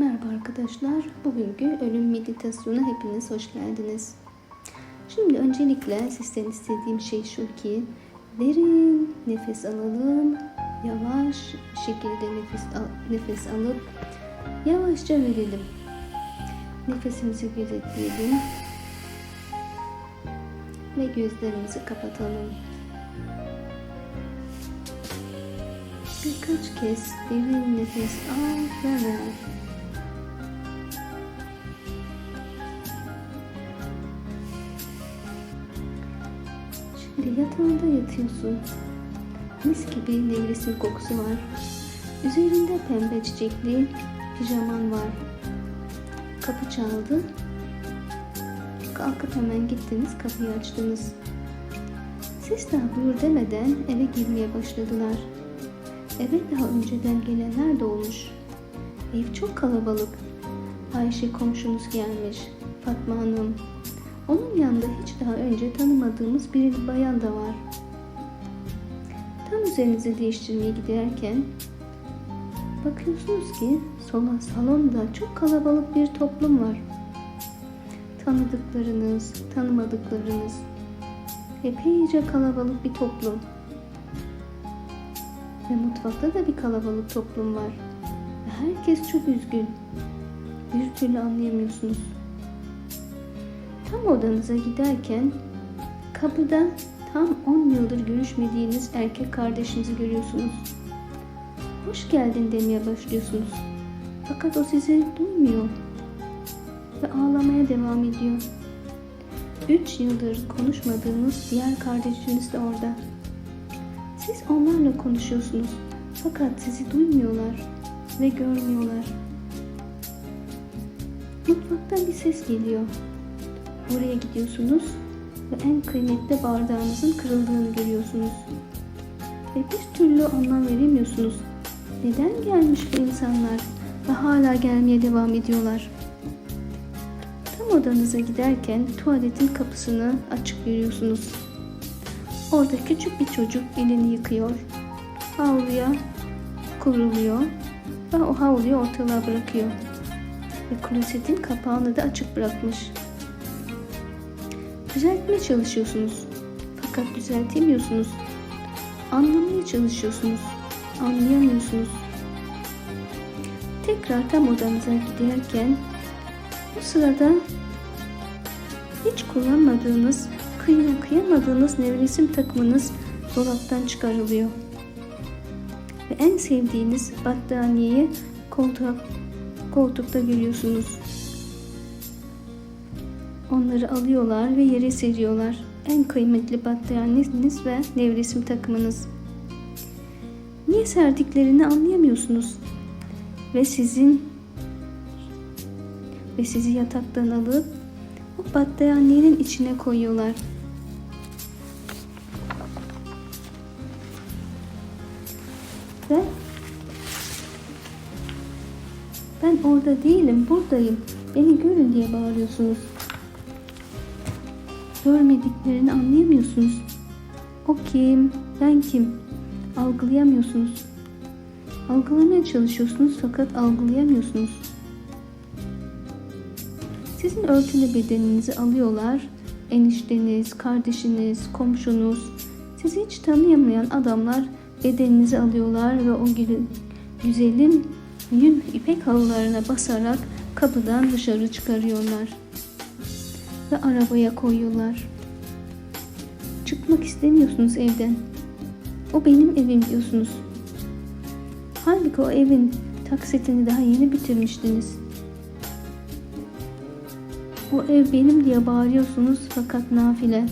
Merhaba arkadaşlar. Bugünkü ölüm meditasyonu hepiniz hoş geldiniz. Şimdi öncelikle sizden istediğim şey şu ki derin nefes alalım. Yavaş şekilde nefes al, nefes alıp yavaşça verelim. Nefesimizi gözetleyelim. Ve gözlerimizi kapatalım. Birkaç kez derin nefes al ve ver. Şimdi yatağında yatıyorsun. Mis gibi nevresim kokusu var. Üzerinde pembe çiçekli pijaman var. Kapı çaldı. Kalkıp hemen gittiniz kapıyı açtınız. Siz daha buyur demeden eve girmeye başladılar. Eve daha önceden gelenler de olmuş. Ev çok kalabalık. Ayşe komşunuz gelmiş. Fatma Hanım. Onun yanında hiç daha önce tanımadığımız bir bayan da var. Tam üzerinizi değiştirmeye giderken bakıyorsunuz ki sola salonda çok kalabalık bir toplum var. Tanıdıklarınız, tanımadıklarınız. Epeyce kalabalık bir toplum. Ve mutfakta da bir kalabalık toplum var. Herkes çok üzgün. Bir türlü anlayamıyorsunuz. Tam odanıza giderken kapıda tam 10 yıldır görüşmediğiniz erkek kardeşinizi görüyorsunuz. Hoş geldin demeye başlıyorsunuz. Fakat o sizi duymuyor ve ağlamaya devam ediyor. 3 yıldır konuşmadığınız diğer kardeşiniz de orada. Siz onlarla konuşuyorsunuz fakat sizi duymuyorlar ve görmüyorlar. Mutfaktan bir ses geliyor. Oraya gidiyorsunuz ve en kıymetli bardağınızın kırıldığını görüyorsunuz. Ve bir türlü anlam veremiyorsunuz. Neden gelmiş bu insanlar ve hala gelmeye devam ediyorlar? Tam odanıza giderken tuvaletin kapısını açık görüyorsunuz. Orada küçük bir çocuk elini yıkıyor. Havluya kuruluyor ve o havluyu ortalığa bırakıyor. Ve klozetin kapağını da açık bırakmış. Düzeltmeye çalışıyorsunuz. Fakat düzeltemiyorsunuz. Anlamaya çalışıyorsunuz. Anlayamıyorsunuz. Tekrar tam odanıza giderken bu sırada hiç kullanmadığınız, kıyına kıyamadığınız nevresim takımınız dolaptan çıkarılıyor. Ve en sevdiğiniz battaniyeyi koltuğa, koltukta görüyorsunuz. Onları alıyorlar ve yere seriyorlar. En kıymetli battaniyeniz ve nevresim takımınız. Niye serdiklerini anlayamıyorsunuz. Ve sizin ve sizi yataktan alıp o battaniyenin içine koyuyorlar. Ve ben orada değilim, buradayım. Beni görün diye bağırıyorsunuz. Görmediklerini anlayamıyorsunuz. O kim? Ben kim? Algılayamıyorsunuz. Algılamaya çalışıyorsunuz fakat algılayamıyorsunuz. Sizin örtülü bedeninizi alıyorlar. Enişteniz, kardeşiniz, komşunuz, sizi hiç tanıyamayan adamlar bedeninizi alıyorlar ve o güzelin yün ipek halılarına basarak kapıdan dışarı çıkarıyorlar ve arabaya koyuyorlar. Çıkmak istemiyorsunuz evden. O benim evim diyorsunuz. Halbuki o evin taksitini daha yeni bitirmiştiniz. O ev benim diye bağırıyorsunuz fakat nafile.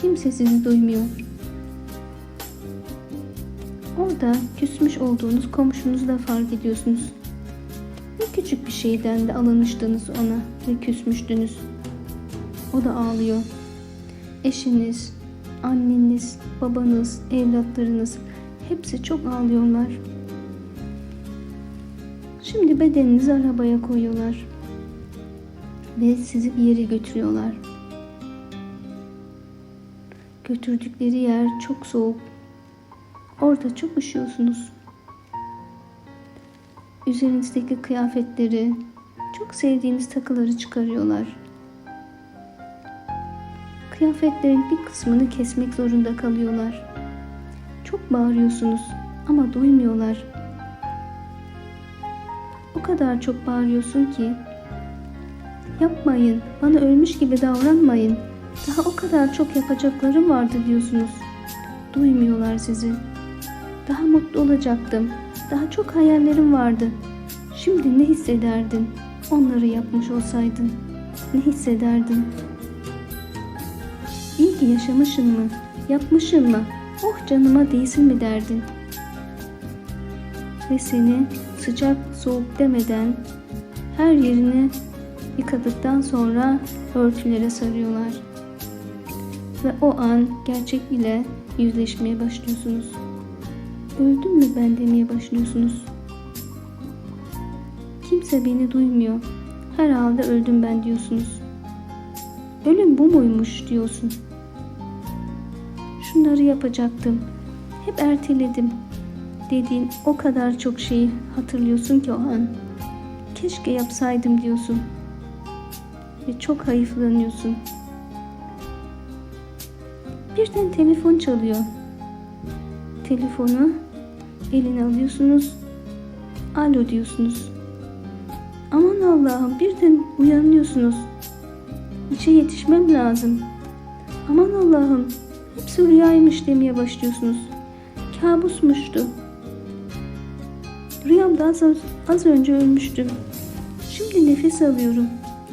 Kimse sizi duymuyor. Orada küsmüş olduğunuz komşunuzla fark ediyorsunuz. Ne küçük bir şeyden de alınmıştınız ona ve küsmüştünüz. O da ağlıyor. Eşiniz, anneniz, babanız, evlatlarınız hepsi çok ağlıyorlar. Şimdi bedeninizi arabaya koyuyorlar. Ve sizi bir yere götürüyorlar. Götürdükleri yer çok soğuk. Orada çok üşüyorsunuz. üzerinizdeki kıyafetleri, çok sevdiğiniz takıları çıkarıyorlar. Kıyafetlerin bir kısmını kesmek zorunda kalıyorlar. Çok bağırıyorsunuz ama duymuyorlar. O kadar çok bağırıyorsun ki yapmayın, bana ölmüş gibi davranmayın. Daha o kadar çok yapacaklarım vardı diyorsunuz. Duymuyorlar sizi. Daha mutlu olacaktım. Daha çok hayallerim vardı. Şimdi ne hissederdin? Onları yapmış olsaydın. Ne hissederdin? Ki yaşamışın mı? Yapmışın mı? Oh canıma değsin mi derdin? Ve seni sıcak soğuk demeden her yerini yıkadıktan sonra örtülere sarıyorlar. Ve o an gerçek ile yüzleşmeye başlıyorsunuz. Öldüm mü ben demeye başlıyorsunuz. Kimse beni duymuyor. Herhalde öldüm ben diyorsunuz. Ölüm bu muymuş diyorsun. Şunları yapacaktım. Hep erteledim. Dediğin o kadar çok şeyi hatırlıyorsun ki o an. Keşke yapsaydım diyorsun. Ve çok hayıflanıyorsun. Birden telefon çalıyor. Telefonu eline alıyorsunuz. Alo diyorsunuz. Aman Allah'ım birden uyanıyorsunuz. İşe yetişmem lazım. Aman Allah'ım hepsi rüyaymış demeye başlıyorsunuz. Kabusmuştu. Rüyamda az, az önce ölmüştüm. Şimdi nefes alıyorum.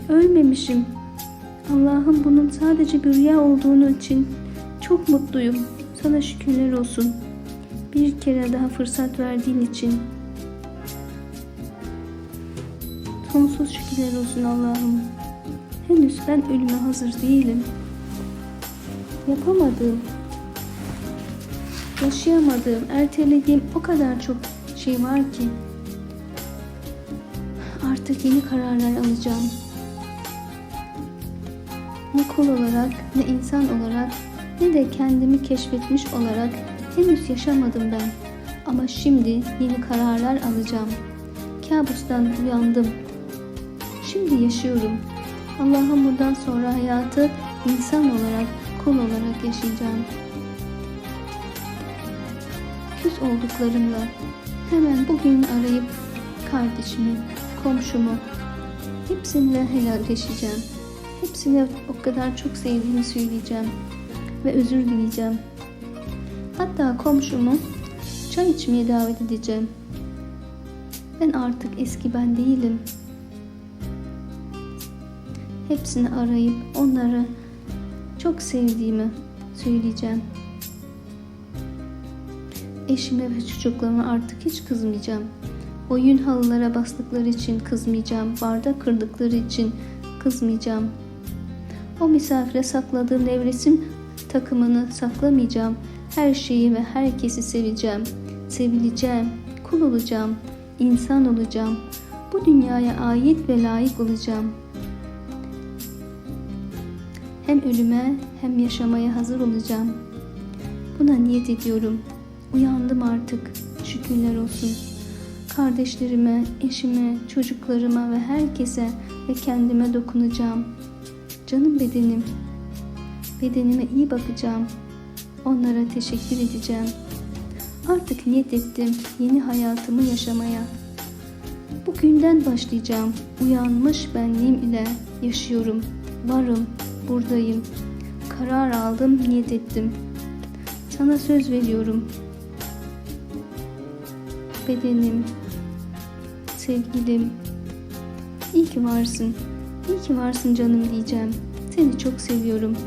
Ölmemişim. Allah'ım bunun sadece bir rüya olduğunu için çok mutluyum. Sana şükürler olsun. Bir kere daha fırsat verdiğin için. Sonsuz şükürler olsun Allah'ım. Henüz ben ölüme hazır değilim. Yapamadığım, yaşayamadığım, ertelediğim o kadar çok şey var ki. Artık yeni kararlar alacağım. Ne kul olarak, ne insan olarak, ne de kendimi keşfetmiş olarak henüz yaşamadım ben. Ama şimdi yeni kararlar alacağım. Kabustan uyandım. Şimdi yaşıyorum. Allah'ım bundan sonra hayatı insan olarak, kul olarak yaşayacağım. Küs olduklarımla hemen bugün arayıp kardeşimi, komşumu hepsininle helalleşeceğim. Hepsine o kadar çok sevdiğimi söyleyeceğim ve özür dileyeceğim. Hatta komşumu çay içmeye davet edeceğim. Ben artık eski ben değilim. Hepsini arayıp onları çok sevdiğimi söyleyeceğim. Eşime ve çocuklarıma artık hiç kızmayacağım. Oyun halılara bastıkları için kızmayacağım. Bardak kırdıkları için kızmayacağım. O misafire sakladığım nevresim takımını saklamayacağım. Her şeyi ve herkesi seveceğim. Sevileceğim. Kul olacağım. insan olacağım. Bu dünyaya ait ve layık olacağım. Hem ölüme hem yaşamaya hazır olacağım. Buna niyet ediyorum. Uyandım artık. Şükürler olsun. Kardeşlerime, eşime, çocuklarıma ve herkese ve kendime dokunacağım. Canım bedenim. Bedenime iyi bakacağım. Onlara teşekkür edeceğim. Artık niyet ettim yeni hayatımı yaşamaya. Bugünden başlayacağım. Uyanmış benliğim ile yaşıyorum. Varım, buradayım. Karar aldım, niyet ettim. Sana söz veriyorum. Bedenim, sevgilim, iyi ki varsın. İyi ki varsın canım diyeceğim. Seni çok seviyorum.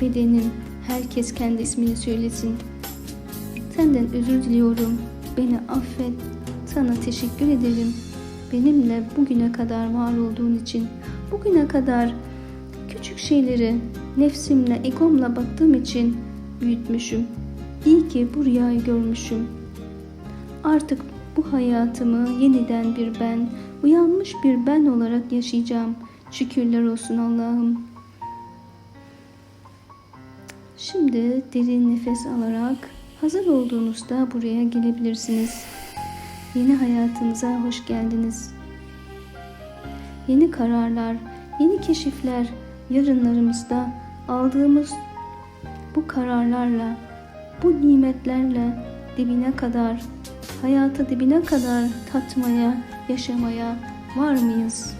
Bedenim, herkes kendi ismini söylesin. Senden özür diliyorum. Beni affet. Sana teşekkür ederim. Benimle bugüne kadar var olduğun için. Bugüne kadar şeyleri nefsimle, egomla baktığım için büyütmüşüm. İyi ki bu rüyayı görmüşüm. Artık bu hayatımı yeniden bir ben, uyanmış bir ben olarak yaşayacağım. Şükürler olsun Allah'ım. Şimdi derin nefes alarak hazır olduğunuzda buraya gelebilirsiniz. Yeni hayatınıza hoş geldiniz. Yeni kararlar, yeni keşifler yarınlarımızda aldığımız bu kararlarla, bu nimetlerle dibine kadar, hayata dibine kadar tatmaya, yaşamaya var mıyız?